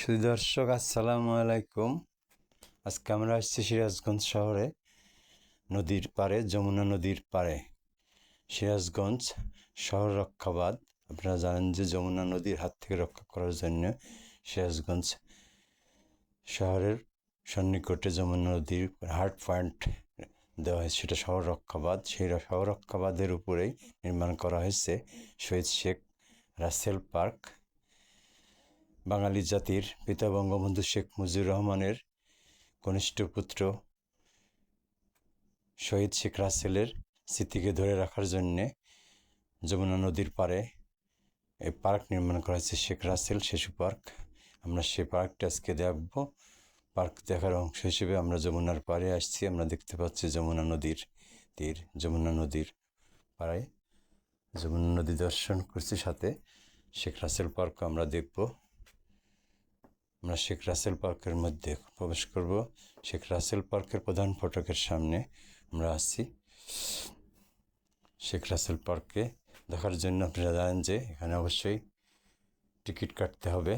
শুধু দর্শক আসসালামু আলাইকুম। আজকে আমরা আসছি সিরাজগঞ্জ শহরে, নদীর পাড়ে, যমুনা নদীর পাড়ে। সিরাজগঞ্জ শহর রক্ষাবাদ। আপনারা জানেন যে যমুনা নদীর হাত থেকে রক্ষা করার জন্য সিরাজগঞ্জ শহরের সন্নিকটে যমুনা নদীর হার্ট পয়েন্ট দেওয়া হয়েছে। সেটা শহর রক্ষাবাদ। সেই শহর রক্ষাবাদের উপরেই নির্মাণ করা হয়েছে শহীদ শেখ রাসেল পার্ক। বাঙালি জাতির পিতা বঙ্গবন্ধু শেখ মুজিবুর রহমানের কনিষ্ঠ পুত্র শহীদ শেখ রাসেলের স্মৃতিকে ধরে রাখার জন্যে যমুনা নদীর পাড়ে এই পার্ক নির্মাণ করা হয়েছে শেখ রাসেল শিশু পার্ক। আমরা সেই পার্কটা আজকে দেখব। পার্ক দেখার অংশ হিসেবে আমরা যমুনার পাড়ে আসছি। আমরা দেখতে পাচ্ছি যমুনা নদীর তীর, যমুনা নদীর পাড়ে। যমুনা নদী দর্শন করছি সাথে। শেখ রাসেল পার্ক আমরা দেখব। আমরা শেখ রাসেল পার্কের মধ্যে প্রবেশ করব। শেখ রাসেল পার্কের প্রধান ফটকের সামনে আমরা আসছি শেখ রাসেল পার্কে দেখার জন্য আপনারা জানেন যে এখানে অবশ্যই টিকিট কাটতে হবে।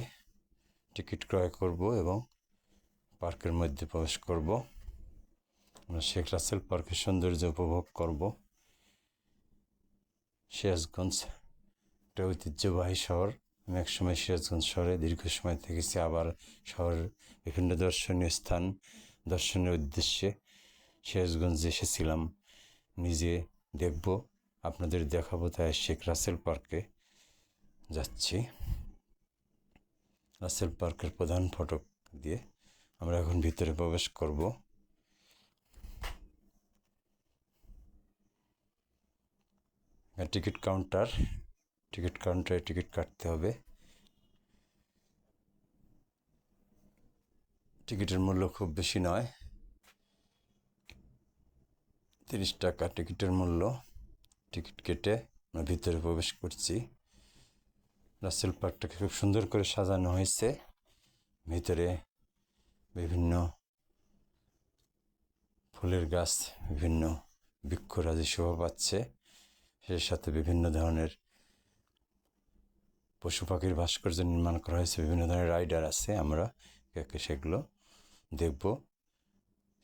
টিকিট ক্রয় করব এবং পার্কের মধ্যে প্রবেশ করব। আমরা শেখ রাসেল পার্কের সৌন্দর্য উপভোগ করব। সিরাজগঞ্জ একটা ঐতিহ্যবাহী শহর। আমি একসময় সিরাজগঞ্জ শহরে, দীর্ঘ সময় থেকেছি, আবার শহরের বিভিন্ন দর্শনীয় স্থান দর্শনের উদ্দেশ্যে সিরাজগঞ্জে এসেছিলাম। নিজে দেখব, আপনাদের দেখাবো, তাই শেখ রাসেল পার্কে যাচ্ছি। রাসেল পার্কের প্রধান ফটক দিয়ে আমরা এখন ভিতরে প্রবেশ করব। টিকিট কাউন্টার টিকিট কাউন্টারে টিকিট কাটতে হবে। টিকিটের মূল্য খুব বেশি নয়। তিরিশ টাকা টিকিটের মূল্য। টিকিট কেটে আমরা ভিতরে প্রবেশ করছি। রাসেল পার্কটাকে খুব সুন্দর করে সাজানো হয়েছে। ভিতরে বিভিন্ন ফুলের গাছ, বিভিন্ন বৃক্ষরাজি শোভা পাচ্ছে। সেই সাথে বিভিন্ন ধরনের পশু পাখির ভাস্কর্য নির্মাণ করা হয়েছে, বিভিন্ন ধরনের রাইডার আছে আমরা একে সেগুলো দেখব।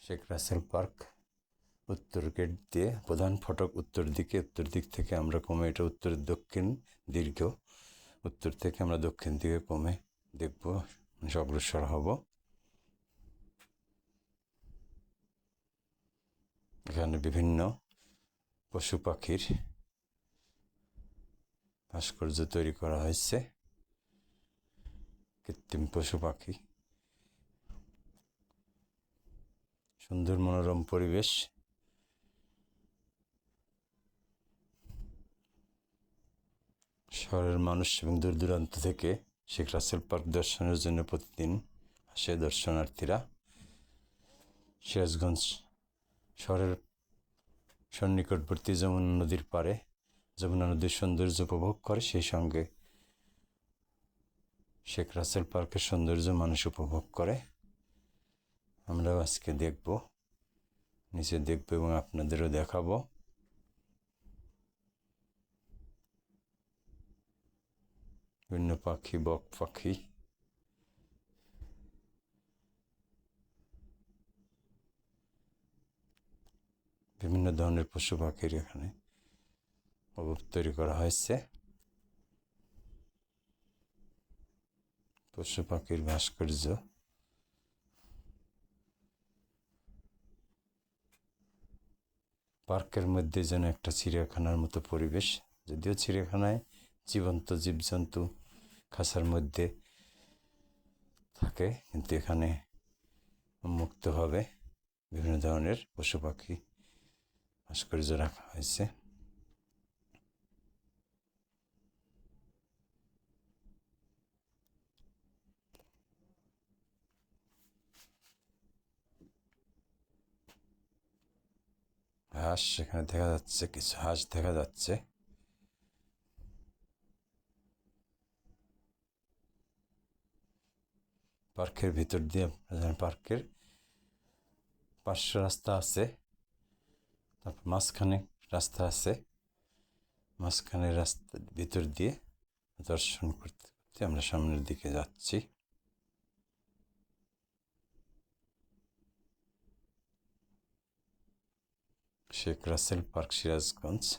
শেখ রাসেল পার্ক, উত্তর গেট দিয়ে প্রধান ফটক উত্তর দিকে, উত্তর দিক থেকে আমরা কমে, এটা উত্তর দক্ষিণ দীর্ঘ, উত্তর থেকে আমরা দক্ষিণ দিকে কমে দেখব, অগ্রসর হব। এখানে বিভিন্ন পশু পাখির ভাস্কর্য তৈরি করা হয়েছে, কৃত্রিম পশু পাখি, সুন্দর মনোরম পরিবেশ, শহরের মানুষ এবং দূর দূরান্ত থেকে শেখ রাসেল পার্ক দর্শনের জন্য প্রতিদিন আসে দর্শনার্থীরা। সিরাজগঞ্জ শহরের সন্নিকটবর্তী যমুনা নদীর পাড়ে যমুনা নদীর সৌন্দর্য উপভোগ করে, সেই সঙ্গে শেখ রাসেল পার্কের সৌন্দর্য মানুষ উপভোগ করে। আমরাও আজকে দেখব, নিচে দেখব এবং আপনাদেরও দেখাবো। বিভিন্ন পাখি, বক পাখি। বিভিন্ন ধরনের পশু পাখির এখানে। অভাব তৈরি করা হয়েছে পশু পাখির ভাস্কর্য পার্কের মধ্যে যেন একটা চিড়িয়াখানার মতো পরিবেশ যদিও চিড়িয়াখানায় জীবন্ত জীবজন্তু খাঁচার মধ্যে থাকে কিন্তু এখানে মুক্তভাবে বিভিন্ন ধরনের পশু পাখি ভাস্কর্য রাখা হয়েছে হাঁস সেখানে দেখা যাচ্ছে কিছু হাঁস দেখা যাচ্ছে। পার্কের ভিতর দিয়ে পার্কের পার্শ্ব রাস্তা আছে। তারপর মাঝখানে রাস্তা আছে। মাঝখানে রাস্তা ভিতর দিয়ে দর্শন করতে করতে আমরা সামনের দিকে যাচ্ছি। শেখ রাসেল পার্ক সিরাজগঞ্জ।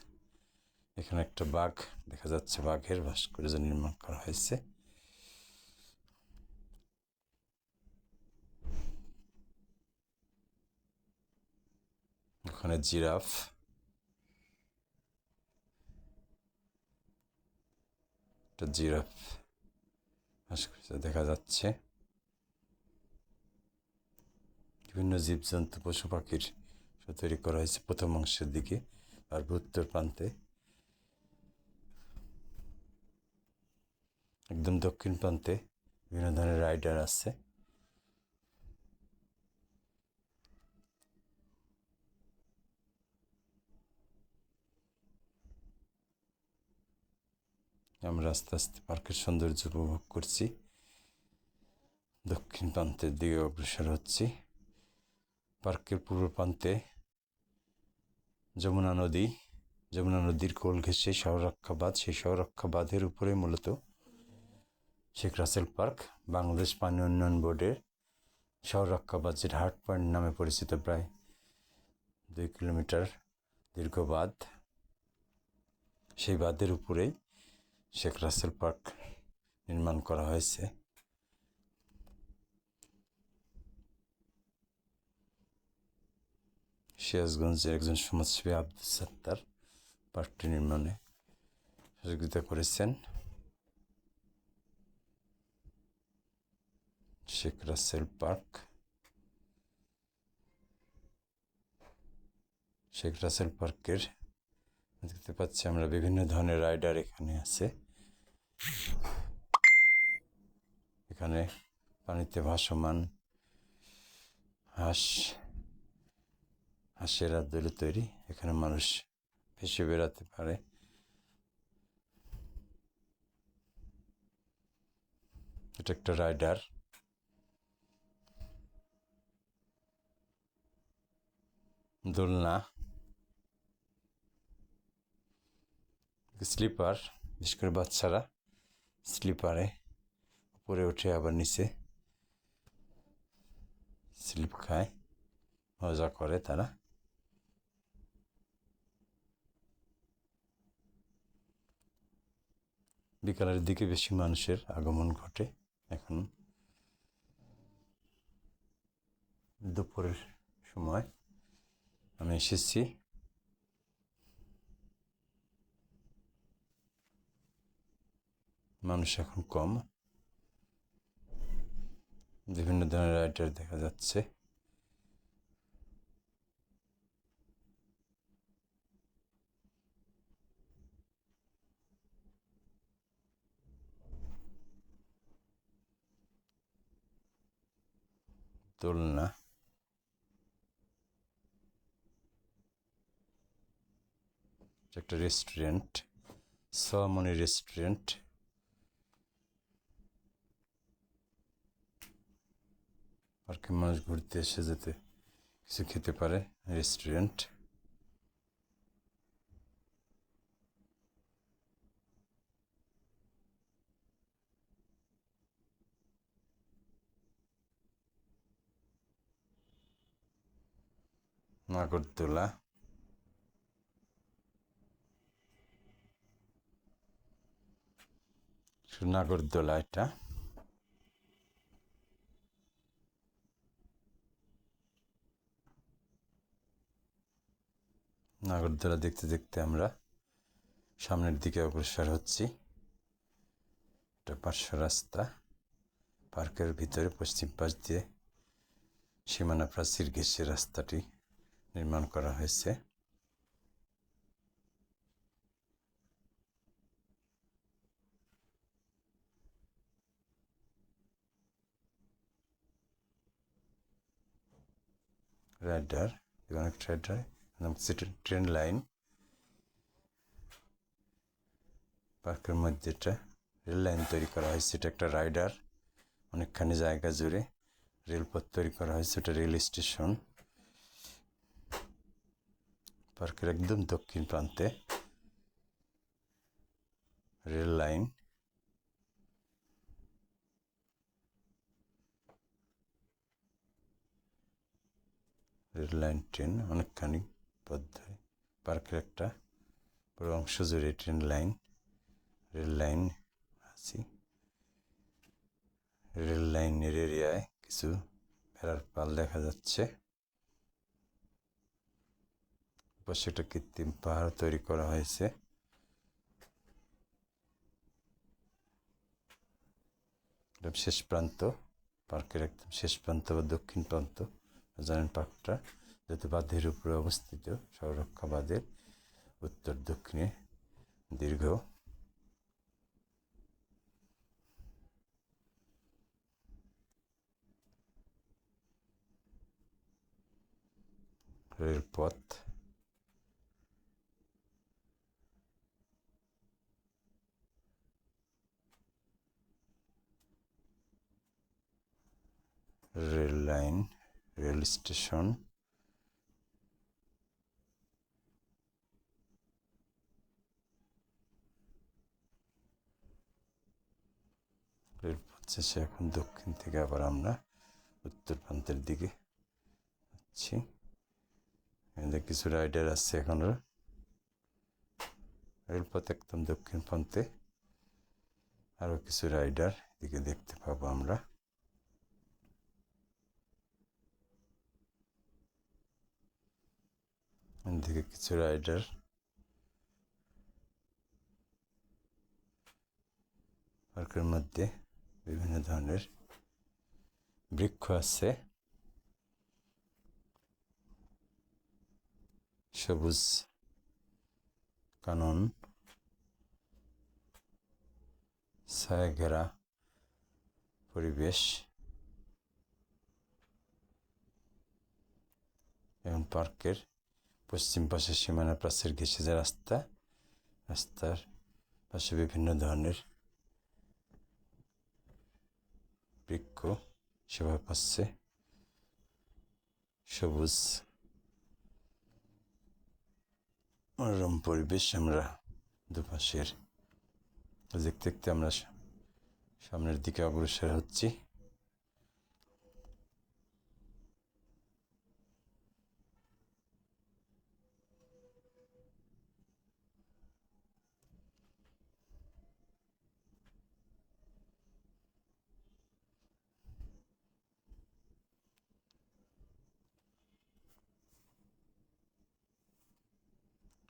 এখানে একটা বাঘ দেখা যাচ্ছে, বাঘের ভাস্কর্য নির্মাণ করা হয়েছে। ওখানে জিরাফ। একটা জিরাফ ভাস্কর্য দেখা যাচ্ছে। বিভিন্ন জীবজন্তু, পশু পাখির তৈরি করা হয়েছে প্রথম অংশের দিকে আর উত্তর প্রান্তে। একদম দক্ষিণ প্রান্তে বিভিন্ন ধরনের রাইডার আছে। আমরা আস্তে আস্তে পার্কের সৌন্দর্য উপভোগ করছি। দক্ষিণ প্রান্তের দিকে অগ্রসর হচ্ছি। পার্কের পূর্ব প্রান্তে যমুনা নদী, যমুনা নদীর কোল ঘেঁষে শহররক্ষা বাঁধ সেই শহররক্ষা বাঁধের উপরে মূলত শেখ রাসেল পার্ক, বাংলাদেশ পানি উন্নয়ন বোর্ডের শহররক্ষা বাঁধ যেটা হার্ট পয়েন্ট নামে পরিচিত প্রায় দুই কিলোমিটার দীর্ঘ বাঁধ, সেই বাঁধের উপরেই শেখ রাসেল পার্ক নির্মাণ করা হয়েছে। সিরাজগঞ্জের একজন সমাজসেবী আব্দুল সত্তার পার্কটি নির্মাণে সহযোগিতা করেছেন শেখ রাসেল পার্ক শেখ রাসেল পার্কের দেখতে পাচ্ছি আমরা বিভিন্ন ধরনের রাইডার এখানে আছে এখানে পানিতে ভাসমান হাঁস হাঁসের আদলে তৈরি। এখানে মানুষ ভেসে বেড়াতে পারে। এটা একটা রাইডার। দোলনা। স্লিপার, বিশেষ করে বাচ্চারা স্লিপারে। উপরে উঠে আবার নিচে স্লিপ খায়। মজা করে তারা। বিকালের দিকে বেশি মানুষের আগমন ঘটে। এখন দুপুরের সময় আমি এসেছি। মানুষ এখন কম। বিভিন্ন ধরনের রাইডার দেখা যাচ্ছে। দোলনা একটা রেস্টুরেন্ট সোয়ামনি রেস্টুরেন্ট পার্কে মানুষ ঘুরতে এসে যেতে কিছু খেতে পারে রেস্টুরেন্ট নাগরদোলা নাগরদোলা এটা নাগরদোলা দেখতে দেখতে আমরা সামনের দিকে অগ্রসর হচ্ছি এটা পার্শ্ব রাস্তা পার্কের ভিতরে পশ্চিম পাশ দিয়ে সীমানা প্রাচীর ঘেঁষে রাস্তাটি নির্মাণ করা হয়েছে রাইডার অনেক রাইডার ট্রেন লাইন পার্কের মধ্যে একটা রেল লাইন তৈরি করা হয়েছে, এটা একটা রাইডার। অনেকখানি জায়গা জুড়ে রেলপথ তৈরি করা হয়েছে, এটা রেল স্টেশন। পার্কের একদম দক্ষিণ প্রান্তে rail line rail line train অনেকখানি পথ ধরে পার্কের একটা পুরো অংশ জুড়ে ট্রেন লাইন রেল লাইন আছি রেল লাইনের এরিয়ায় কিছু ভেড়ার পাল দেখা যাচ্ছে পাশে একটা কৃত্রিম পাহাড় তৈরি করা হয়েছে। শেষ প্রান্ত, পার্কের একদম শেষ প্রান্ত বা দক্ষিণ প্রান্ত জানেন পার্কটা, যেহেতু বাঁধের উপরে অবস্থিত সংরক্ষা বাঁধের উত্তর দক্ষিণে দীর্ঘ। রেলপথ রেল লাইন, রেল স্টেশন। রেলপথ শেষে এখন দক্ষিণ থেকে আবার আমরা উত্তর প্রান্তের দিকে যাচ্ছি। এখানে কিছু রাইডার আসছে এখনও। রেলপথ একদম দক্ষিণ প্রান্তে। আরও কিছু রাইডার এদিকে দেখতে পাবো আমরা। এদিকে কিছু রাইডার পার্কের মধ্যে বিভিন্ন ধরনের বৃক্ষ আছে। সবুজ কানন ছায়া ঘেরা পরিবেশ, এবং পার্কের পশ্চিম পাশে সীমানা প্রাচীর ঘেঁষে যে রাস্তা, রাস্তার পাশে বিভিন্ন ধরনের বৃক্ষ সেবা পাচ্ছে সবুজ মনোরম পরিবেশ আমরা দুপাশের, দেখতে দেখতে আমরা সামনের দিকে অগ্রসর হচ্ছি।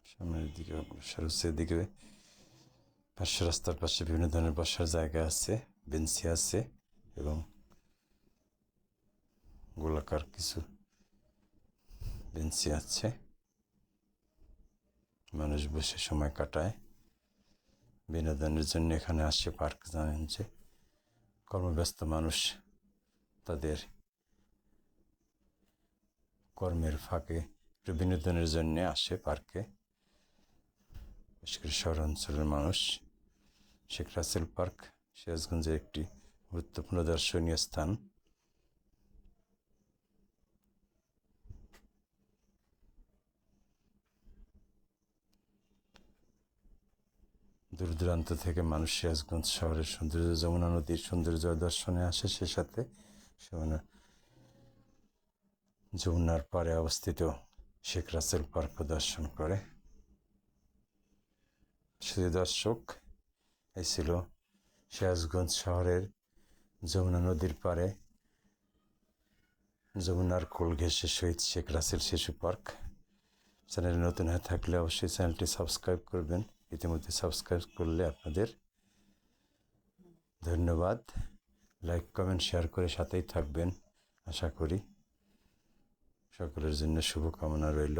সামনের দিকে হচ্ছে এদিকে পাশে রাস্তার পাশে বিভিন্ন ধরনের বসার জায়গা আছে, বেঞ্চি আছে এবং গোলাকার কিছু বেঞ্চি আছে। মানুষ বসে সময় কাটায়। বিনোদনের জন্য এখানে আসে, পার্ক জানেন যে কর্মব্যস্ত মানুষ তাদের কর্মের ফাঁকে একটু বিনোদনের জন্যে আসে পার্কে। বিশেষ করে শহর অঞ্চলের মানুষ শেখ রাসেল পার্ক সিরাজগঞ্জের একটি গুরুত্বপূর্ণ দর্শনীয় স্থান দূর দূরান্ত থেকে মানুষ সিরাজগঞ্জ শহরের সৌন্দর্য যমুনা নদীর সৌন্দর্য দর্শনে আসে সে সাথে যমুনা যমুনার পাড়ে অবস্থিত শেখ রাসেল পার্ক দর্শন করে শুধু দর্শক এই ছিল সিরাজগঞ্জ শহরের যমুনা নদীর পাড়ে। যমুনার কোল ঘেঁষে শহীদ শেখ রাসেল শিশু পার্ক। চ্যানেল নতুন হয়ে থাকলে অবশ্যই চ্যানেলটি সাবস্ক্রাইব করবেন। ইতিমধ্যে সাবস্ক্রাইব করলে আপনাদের ধন্যবাদ। লাইক, কমেন্ট, শেয়ার করে সাথেই থাকবেন। আশা করি সকলের জন্য শুভকামনা রইল।